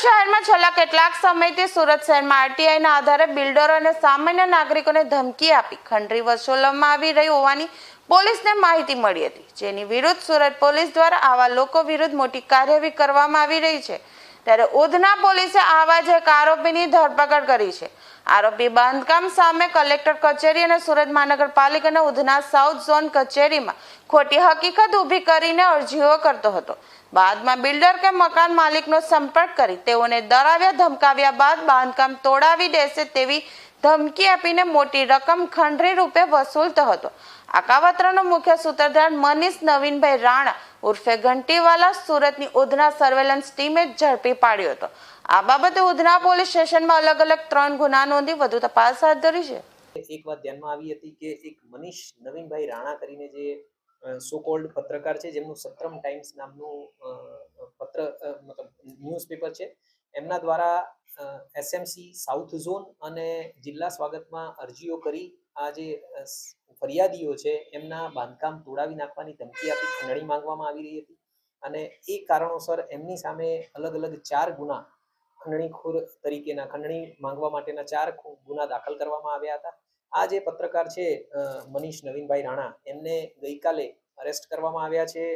શહેરમાં છેલ્લા કેટલાક સમયથી સુરત શહેરમાં આરટીઆઈના આધારે બિલ્ડરો અને સામાન્ય નાગરિકોને ધમકી આપી. ખંડરી વસૂલવામાં આવી રહી હોવાની પોલીસને માહિતી મળી હતી. જેની વિરુદ્ધ સુરત પોલીસ દ્વારા આવા લોકો વિરુદ્ધ મોટી કાર્યવાહી કરવામાં આવી રહી છે. ત્યારે ઉધના પોલીસે આવા જ એક આરોપીની ધરપકડ કરી છે. આરોપી બાંધકામ સામે કલેક્ટર કચેરી અને સુરત મહાનગરપાલિકાના ઉધના સાઉથ ઝોન કચેરીમાં ખોટી હકીકત ઊભી કરીને અરજીઓ કરતો હતો. બાદમાં બિલ્ડર કે મકાન માલિકનો સંપર્ક કરી તેઓને ડરાવ્યા, ધમકાવ્યા બાદ બાંધકામ તોડાવી દેશે તેવી ધમકી આપીને મોટી રકમ ખંડરી રૂપે વસૂલતો હતો. આ કાવતરાનો મુખ્ય સૂત્રધાર મનીષ નવીનભાઈ રાણા ઉર્ફે ઘંટીવાલા સુરતની ઉધના સર્વેલન્સ ટીમે ઝડપી પાડ્યો હતો. આ બાબતે ઉધના પોલીસ સ્ટેશનમાં અલગ અલગ ત્રણ ગુના નોંધી વધુ તપાસ હાથ ધરી છે. એક વાત ધ્યાનમાં આવી હતી કે એક મનીષ નવીનભાઈ રાણા કરીને જે સો કોલ્ડ પત્રકાર છે, જેમનું સત્રમ ટાઈમ્સ નામનું પત્ર મતલબ ન્યૂઝપેપર છે એમના દ્વારા એસએમસી સાઉથ ઝોન અને જિલ્લા સ્વાગતમાં અરજીઓ કરી, આ જે ફરિયાદીઓ છે, એમના બાંધકામ તોડાવી નાખવાની ધમકી આપી, ખંડણી માંગવામાં આવી રહી હતી. અને એ કારણોસર એમની સામે અલગ અલગ ચાર ગુના ખંડણીખોર તરીકેના ખંડણી માંગવા માટેના ચાર ગુના દાખલ કરવામાં આવ્યા હતા. આ જે પત્રકાર છે મનીષ નવીનભાઈ રાણા, એમને ગઈકાલે અરેસ્ટ કરવામાં આવ્યા છે.